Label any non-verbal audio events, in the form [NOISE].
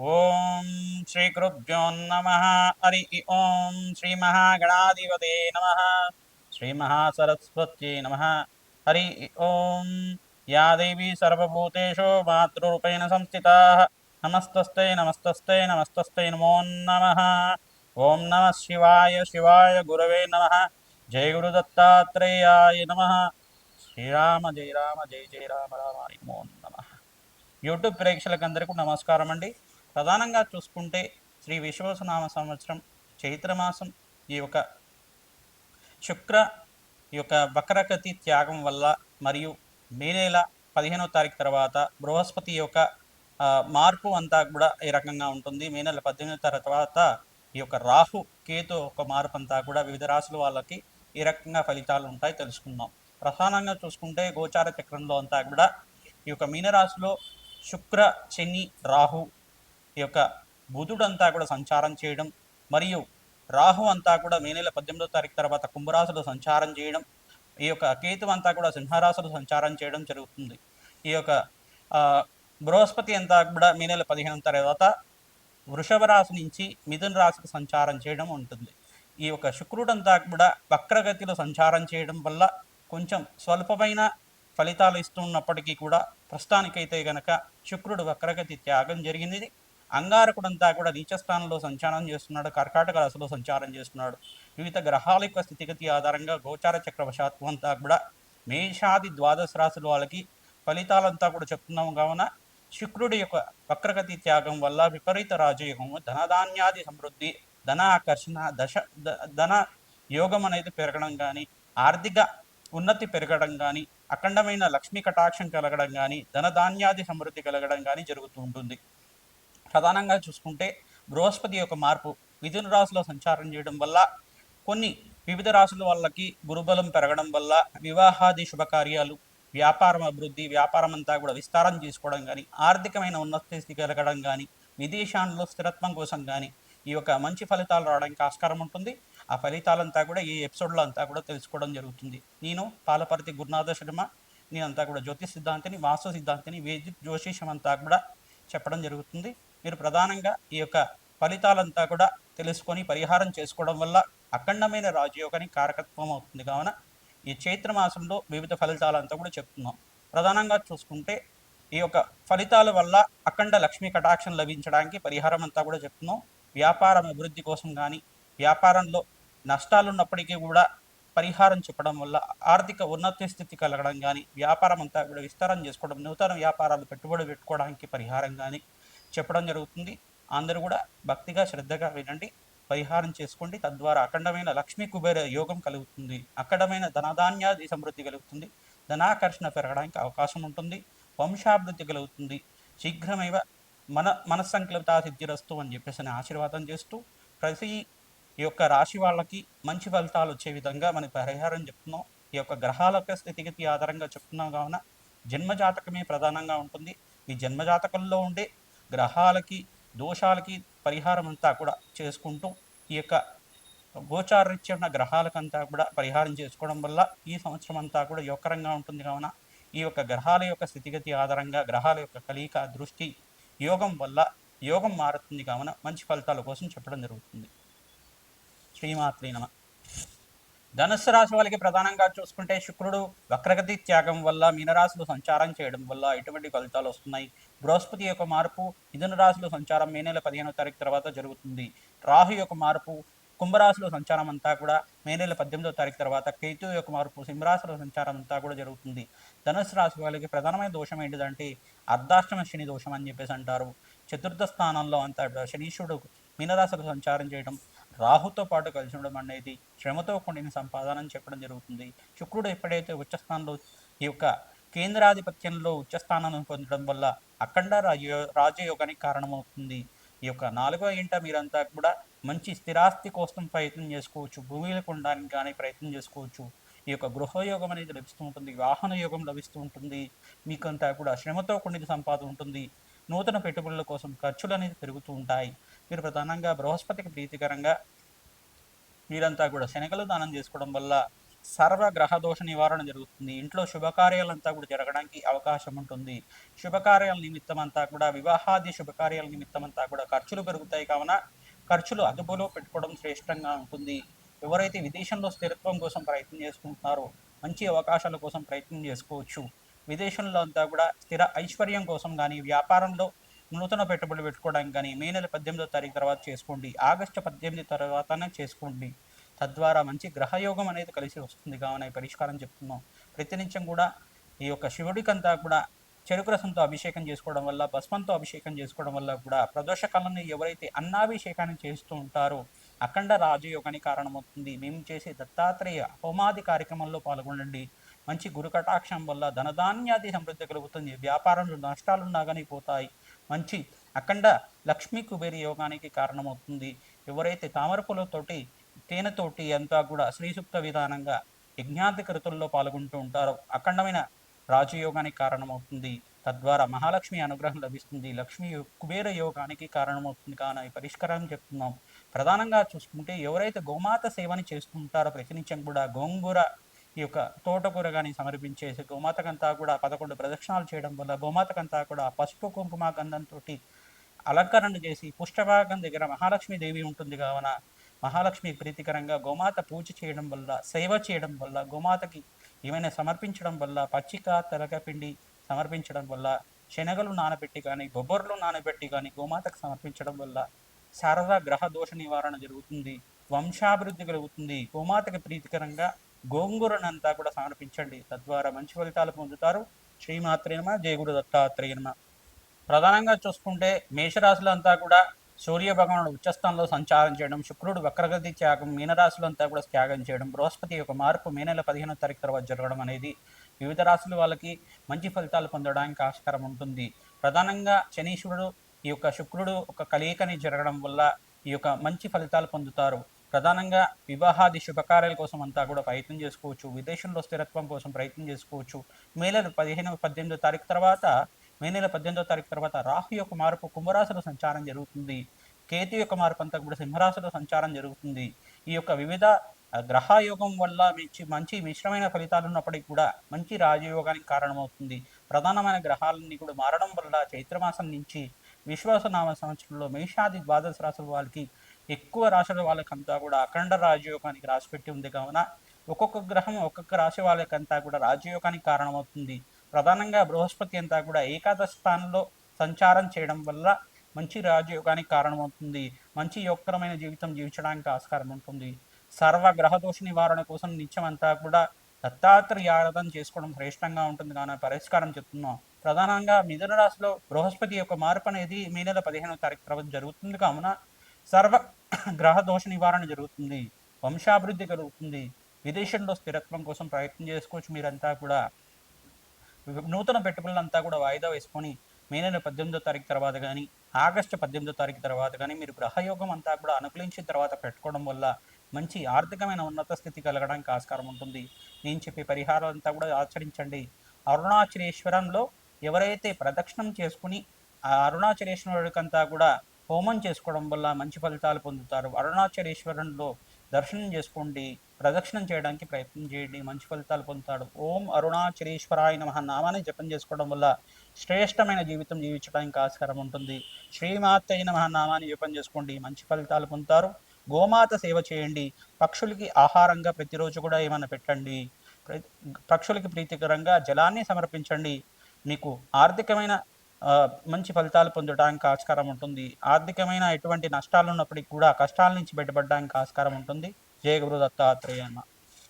ఓం శ్రీ గురుభ్యో నమ. హరి ఓం శ్రీ మహాగణాధిపతే నమ. శ్రీ మహాసరస్వత్యై నమ. హరి ఓం. యా దేవీ సర్వభూతేషు మాతృరూపేణ సంస్థితా. నమస్తస్తే నమస్తస్తే నమస్తస్తే నమో నమ. ఓం నమ శివాయ శివాయ గురవే నమ. జయ గురు దత్తాత్రేయాయ నమ. శ్రీరామ జయ రామ జయ జయ రామ రామాయ నమో నమ. యూట్యూబ్ ప్రేక్షకులందరికీ నమస్కారం అండి ప్రధానంగా చూసుకుంటే శ్రీ విశ్వసనామ సంవత్సరం చైత్రమాసం ఈ యొక్క శుక్ర ఈ యొక్క వక్రగతి త్యాగం వల్ల మరియు మే నెల పదిహేనో తారీఖు తర్వాత బృహస్పతి యొక్క మార్పు అంతా కూడా ఈ రకంగా ఉంటుంది. మే నెల పద్దెనిమిదో తర్వాత ఈ యొక్క రాహు కేతు ఒక మార్పు అంతా కూడా వివిధ రాశుల వాళ్ళకి ఈ రకంగా ఫలితాలు ఉంటాయి తెలుసుకుందాం. ప్రధానంగా చూసుకుంటే గోచార చక్రంలో అంతా కూడా ఈ యొక్క మీనరాశిలో శుక్ర శని రాహు ఈ యొక్క బుధుడంతా కూడా సంచారం చేయడం మరియు రాహు అంతా కూడా మే నెల పద్దెనిమిదో తారీఖు తర్వాత కుంభరాశులు సంచారం చేయడం ఈ యొక్క కేతు అంతా కూడా సింహరాశులు సంచారం చేయడం జరుగుతుంది. ఈ యొక్క బృహస్పతి అంతా కూడా మే నెల పదిహేను తర్వాత వృషభ రాశి నుంచి మిథున రాశికి సంచారం చేయడం ఉంటుంది. ఈ యొక్క శుక్రుడు అంతా కూడా వక్రగతిలో సంచారం చేయడం వల్ల కొంచెం స్వల్పమైన ఫలితాలు ఇస్తున్నప్పటికీ కూడా ప్రస్తుతానికైతే గనక శుక్రుడు వక్రగతి త్యాగం జరిగింది అంగారకుడంతా కూడా నీచస్థానంలో సంచారం చేస్తున్నాడు కర్కాటక రాశిలో సంచారం చేస్తున్నాడు. వివిధ గ్రహాల యొక్క స్థితిగతి ఆధారంగా గోచార చక్రవశాత్వం అంతా కూడా మేషాది ద్వాదశ రాశుల వాళ్ళకి ఫలితాలంతా కూడా చెప్తున్నాం కావున శుక్రుడి యొక్క వక్రగతి త్యాగం వల్ల విపరీత రాజయోగము ధనధాన్యాది సమృద్ధి ధన ఆకర్షణ దశ ధన యోగం అనేది పెరగడం కానీ ఆర్థిక ఉన్నతి పెరగడం కానీ అఖండమైన లక్ష్మీ కటాక్షం కలగడం కానీ ధనధాన్యాది సమృద్ధి కలగడం కానీ జరుగుతూ ఉంటుంది. ప్రధానంగా చూసుకుంటే బృహస్పతి యొక్క మార్పు మిథున రాశిలో సంచారం చేయడం వల్ల కొన్ని వివిధ రాశుల వాళ్ళకి గురుబలం పెరగడం వల్ల వివాహాది శుభకార్యాలు వ్యాపారం అభివృద్ధి వ్యాపారం అంతా కూడా విస్తారం చేసుకోవడం కానీ ఆర్థికమైన ఉన్నత స్థితి కలగడం కానీ విదేశాల్లో స్థిరత్వం కోసం కానీ ఈ యొక్క మంచి ఫలితాలు రావడానికి ఆస్కారం ఉంటుంది. ఆ ఫలితాలంతా కూడా ఈ ఎపిసోడ్లో అంతా కూడా తెలుసుకోవడం జరుగుతుంది. నేను పాలపర్తి గురునాథ శర్మ. నేనంతా కూడా జ్యోతిష్ సిద్ధాంతిని వాస్తు సిద్ధాంతిని వేదిక్ జ్యోతిషం అంతా కూడా చెప్పడం జరుగుతుంది. మీరు ప్రధానంగా ఈ యొక్క ఫలితాలంతా కూడా తెలుసుకొని పరిహారం చేసుకోవడం వల్ల అఖండమైన రాజయోగానికి కారకత్వం అవుతుంది. కావున ఈ చైత్ర మాసంలో వివిధ ఫలితాలంతా కూడా చెప్తున్నాం. ప్రధానంగా చూసుకుంటే ఈ యొక్క ఫలితాల వల్ల అఖండ లక్ష్మీ కటాక్షం లభించడానికి పరిహారం అంతా కూడా చెప్తున్నాం. వ్యాపారం అభివృద్ధి కోసం కానీ వ్యాపారంలో నష్టాలు ఉన్నప్పటికీ కూడా పరిహారం చెప్పడం వల్ల ఆర్థిక ఉన్నత స్థితి కలగడం కానీ వ్యాపారం అంతా కూడా విస్తారం చేసుకోవడం నూతన వ్యాపారాలు పెట్టుబడి పెట్టుకోవడానికి పరిహారం కానీ చెప్పడం జరుగుతుంది. అందరూ కూడా భక్తిగా శ్రద్ధగా వినండి. పరిహారం చేసుకోండి. తద్వారా అఖండమైన లక్ష్మీ కుబేర యోగం కలుగుతుంది. అఖండమైన ధనధాన్యాది సమృద్ధి కలుగుతుంది. ధనాకర్షణ పెరగడానికి అవకాశం ఉంటుంది. వంశాభివృద్ధి కలుగుతుంది. శీఘ్రమేవ మన మనస్సంకల్పిత సిద్ధిరస్తు అని చెప్పేసి అని ఆశీర్వాదం చేస్తూ ప్రతి ఈ యొక్క రాశి వాళ్ళకి మంచి ఫలితాలు వచ్చే విధంగా మన పరిహారం చెప్తున్నాం. ఈ యొక్క గ్రహాల యొక్క స్థితిగతి ఆధారంగా చెప్తున్నాం కావున జన్మజాతకమే ప్రధానంగా ఉంటుంది. ఈ జన్మజాతకంలో ఉండే గ్రహాలకి దోషాలకి పరిహారం అంతా కూడా చేసుకుంటూ ఈ యొక్క గోచారరీత్యా ఉన్న గ్రహాలకంతా కూడా పరిహారం చేసుకోవడం వల్ల ఈ సంవత్సరం అంతా కూడా యోగకరంగా ఉంటుంది. కావున ఈ యొక్క గ్రహాల యొక్క స్థితిగతి ఆధారంగా గ్రహాల యొక్క కలయిక దృష్టి యోగం వల్ల యోగం మారుతుంది. కావున మంచి ఫలితాల కోసం చెప్పడం జరుగుతుంది. శ్రీమాత్రి నమ. ధనుస్సు రాశి వాళ్ళకి ప్రధానంగా చూసుకుంటే శుక్రుడు వక్రగతి త్యాగం వల్ల మీనరాశులు సంచారం చేయడం వల్ల ఎటువంటి ఫలితాలు వస్తున్నాయి? బృహస్పతి యొక్క మార్పు మిథున రాశిలో సంచారం మే నెల పదిహేనో తారీఖు తర్వాత జరుగుతుంది. రాహు యొక్క మార్పు కుంభరాశిలో సంచారం అంతా కూడా మే నెల పద్దెనిమిదో తారీఖు తర్వాత కేతు యొక్క మార్పు సింహరాశిలో సంచారం అంతా కూడా జరుగుతుంది. ధనుసు రాశి వాళ్ళకి ప్రధానమైన దోషం ఏంటిదంటే అర్ధాష్టమ శని దోషం అని చెప్పేసి అంటారు. చతుర్థ స్థానంలో అంతా శనీశ్వరుడు మీనరాశిలో సంచారం చేయడం రాహుతో పాటు కలిసి ఉండడం అనేది శ్రమతో కూడిన సంపాదన అని చెప్పడం జరుగుతుంది. శుక్రుడు ఎప్పుడైతే ఉచ్చస్థానంలో ఈ యొక్క కేంద్రాధిపత్యంలో ఉచ్చస్థానాన్ని పొందడం వల్ల అఖండ రాజయో రాజయోగానికి కారణమవుతుంది. ఈ యొక్క నాలుగో ఇంట మీరంతా కూడా మంచి స్థిరాస్తి కోసం ప్రయత్నం చేసుకోవచ్చు. భూమిలో కొనడానికి కానీ ప్రయత్నం చేసుకోవచ్చు. ఈ యొక్క గృహయోగం అనేది లభిస్తూ ఉంటుంది. వాహన యోగం లభిస్తూ ఉంటుంది. మీకంతా కూడా శ్రమతో కూడిన సంపాదన ఉంటుంది. నూతన పెట్టుబడుల కోసం ఖర్చులు అనేది పెరుగుతూ ఉంటాయి. మీరు ప్రధానంగా బృహస్పతికి ప్రీతికరంగా మీరంతా కూడా శనగలు దానం చేసుకోవడం వల్ల సర్వ గ్రహ దోష నివారణ జరుగుతుంది. ఇంట్లో శుభకార్యాలంతా కూడా జరగడానికి అవకాశం ఉంటుంది. శుభకార్యాల నిమిత్తం అంతా కూడా వివాహాది శుభకార్యాల నిమిత్తం అంతా కూడా ఖర్చులు పెరుగుతాయి కావున ఖర్చులు అదుపులో పెట్టుకోవడం శ్రేష్టంగా ఉంటుంది. ఎవరైతే విదేశంలో స్థిరత్వం కోసం ప్రయత్నం చేసుకుంటున్నారో మంచి అవకాశాల కోసం ప్రయత్నం చేసుకోవచ్చు. విదేశంలో అంతా కూడా స్థిర ఐశ్వర్యం కోసం కానీ వ్యాపారంలో నూతన పెట్టుబడులు పెట్టుకోవడానికి కానీ మే నెల పద్దెనిమిదో తారీఖు తర్వాత చేసుకోండి ఆగస్టు పద్దెనిమిది తర్వాతనే చేసుకోండి. తద్వారా మంచి గ్రహయోగం అనేది కలిసి వస్తుంది. కావున పరిష్కారం చెప్తున్నాం. ప్రతినిత్యం కూడా ఈ యొక్క శివుడికంతా కూడా చెరుకు రసంతో అభిషేకం చేసుకోవడం వల్ల భస్మంతో అభిషేకం చేసుకోవడం వల్ల కూడా ప్రదోష కాలంలో ఎవరైతే అన్నాభిషేకాన్ని చేస్తూ ఉంటారో అఖండ రాజయోగానికి కారణమవుతుంది. మేము చేసే దత్తాత్రేయ హోమాది కార్యక్రమంలో పాల్గొనండి. మంచి గురు కటాక్షం వల్ల ధనధాన్యాది సమృద్ధి కలుగుతుంది. వ్యాపారంలో నష్టాలున్నా కానీ పోతాయి. మంచి అఖండ లక్ష్మీ కుబేరి యోగానికి కారణమవుతుంది. ఎవరైతే తామరపులతోటి తేనెతోటి అంతా కూడా శ్రీసూక్త విధానంగా యజ్ఞాధికృతుల్లో పాల్గొంటూ ఉంటారో అఖండమైన రాజయోగానికి కారణమవుతుంది. తద్వారా మహాలక్ష్మి అనుగ్రహం లభిస్తుంది. లక్ష్మి కుబేర యోగానికి కారణమవుతుంది. కానీ పరిష్కారం చెప్తున్నాం. ప్రధానంగా చూసుకుంటే ఎవరైతే గోమాత సేవని చేస్తుంటారో ప్రతినిత్యం కూడా గోంగూర ఈ యొక్క తోటకూర కానీ సమర్పించేసి గోమాతకంతా కూడా పదకొండు ప్రదక్షిణాలు చేయడం వల్ల గోమాతకంతా కూడా పసుపు కుంకుమ గంధంతో అలంకరణ చేసి పుష్టభాగం దగ్గర మహాలక్ష్మి దేవి ఉంటుంది కావున మహాలక్ష్మి ప్రీతికరంగా గోమాత పూజ చేయడం వల్ల సేవ చేయడం వల్ల గోమాతకి ఏమైనా సమర్పించడం వల్ల పచ్చిక తెలకపిండి సమర్పించడం వల్ల శనగలు నానబెట్టి కానీ బొబ్బర్లు నానబెట్టి కానీ గోమాతకు సమర్పించడం వల్ల శారదా గ్రహ దోష నివారణ జరుగుతుంది వంశాభివృద్ధి కలుగుతుంది గోమాతకి ప్రీతికరంగా గోంగూరనంతా కూడా సమర్పించండి. తద్వారా మంచి ఫలితాలు పొందుతారు. శ్రీమాత్రేనమ జయగురు దత్తాత్రేయనమ ప్రధానంగా చూసుకుంటే మేషరాశిలో అంతా కూడా సూర్య భగవానుడు ఉచ్చస్థానంలో సంచారం చేయడం శుక్రుడు వక్రగతి త్యాగం మీనరాశిలో అంతా కూడా త్యాగం చేయడం బృహస్పతి యొక్క మార్పు మే నెల పదిహేనో తారీఖు తర్వాత జరగడం అనేది వివిధ రాశుల వాళ్ళకి మంచి ఫలితాలు పొందడానికి ఆస్కారం ఉంటుంది. ప్రధానంగా శనీశ్వరుడు ఈ యొక్క శుక్రుడు ఒక కలయికని జరగడం వల్ల ఈ యొక్క మంచి ఫలితాలు పొందుతారు. ప్రధానంగా వివాహాది శుభకార్యాల కోసం అంతా కూడా ప్రయత్నం చేసుకోవచ్చు. విదేశంలో స్థిరత్వం కోసం ప్రయత్నం చేసుకోవచ్చు. మే నెల పదిహేను పద్దెనిమిదో తారీఖు తర్వాత మే నెల పద్దెనిమిదో తారీఖు తర్వాత రాహు యొక్క మార్పు కుంభరాశిలో సంచారం జరుగుతుంది. కేతు యొక్క మార్పు అంతా కూడా సింహరాశిలో సంచారం జరుగుతుంది. ఈ యొక్క వివిధ గ్రహయోగం వల్ల మంచి మంచి మిశ్రమైన ఫలితాలు ఉన్నప్పటికీ కూడా మంచి రాజయోగానికి కారణమవుతుంది. ప్రధానమైన గ్రహాలన్నీ కూడా మారడం వల్ల చైత్రమాసం నుంచి విశ్వాసనామ సంవత్సరంలో మేషాది ద్వాదశ రాశుల వాళ్ళకి ఎక్కువ రాశుల వాళ్ళకంతా కూడా అఖండ రాజయోగానికి రాసిపెట్టి ఉంది కావున ఒక్కొక్క గ్రహం ఒక్కొక్క రాశి వాళ్ళకంతా కూడా రాజయోగానికి కారణమవుతుంది. ప్రధానంగా బృహస్పతి అంతా కూడా ఏకాదశ స్థానంలో సంచారం చేయడం వల్ల మంచి రాజయోగానికి కారణమవుతుంది. మంచి యోగకరమైన జీవితం జీవించడానికి ఆస్కారం ఉంటుంది. సర్వ గ్రహదోష నివారణ కోసం నిత్యం అంతా కూడా దత్తాత్రేయ ఆరాధన చేసుకోవడం శ్రేష్టంగా ఉంటుంది కానీ పరిష్కారం చెప్తున్నాం. ప్రధానంగా మిథున రాశిలో బృహస్పతి యొక్క మార్పు అనేది మే నెల పదిహేనవ తారీఖు తర్వాత జరుగుతుంది కావున సర్వ [COUGHS] గ్రహ దోష నివారణ జరుగుతుంది. వంశాభివృద్ధి కలుగుతుంది. విదేశంలో స్థిరత్వం కోసం ప్రయత్నం చేసుకోవచ్చు. మీరంతా కూడా నూతన పెట్టుబడులంతా కూడా వాయిదా వేసుకొని మే నెల పద్దెనిమిదో తారీఖు తర్వాత కానీ ఆగస్టు పద్దెనిమిదో తారీఖు తర్వాత కానీ మీరు గ్రహయోగం అంతా కూడా అనుకూలించిన తర్వాత పెట్టుకోవడం వల్ల మంచి ఆర్థికమైన ఉన్నత స్థితి కలగడానికి ఆస్కారం ఉంటుంది. నేను చెప్పే పరిహారం అంతా కూడా ఆచరించండి. అరుణాచలేశ్వరంలో ఎవరైతే ప్రదక్షిణం చేసుకుని ఆ అరుణాచలేశ్వరుడికంతా కూడా హోమం చేసుకోవడం వల్ల మంచి ఫలితాలు పొందుతారు. అరుణాచలేశ్వరంలో దర్శనం చేసుకోండి ప్రదక్షిణం చేయడానికి ప్రయత్నం చేయండి మంచి ఫలితాలు పొందుతాడు ఓం అరుణాచలేశ్వరాయ నమః నామాన్ని జపం చేసుకోవడం వల్ల శ్రేష్టమైన జీవితం జీవించడానికి ఆస్కారం ఉంటుంది. శ్రీమాత నమః నామాన్ని జపం చేసుకోండి మంచి ఫలితాలు పొందుతారు. గోమాత సేవ చేయండి. పక్షులకి ఆహారంగా ప్రతిరోజు కూడా ఏమైనా పెట్టండి. పక్షులకి ప్రీతికరంగా జలాన్ని సమర్పించండి. మీకు ఆర్థికమైన మంచి ఫలితాలు పొందడానికి ఆస్కారం ఉంటుంది. ఆర్థికమైన ఎటువంటి నష్టాలు ఉన్నప్పటికీ కూడా కష్టాల నుంచి బయటపడడానికి ఆస్కారం ఉంటుంది. జయ గురు దత్తాత్రేయ అన్న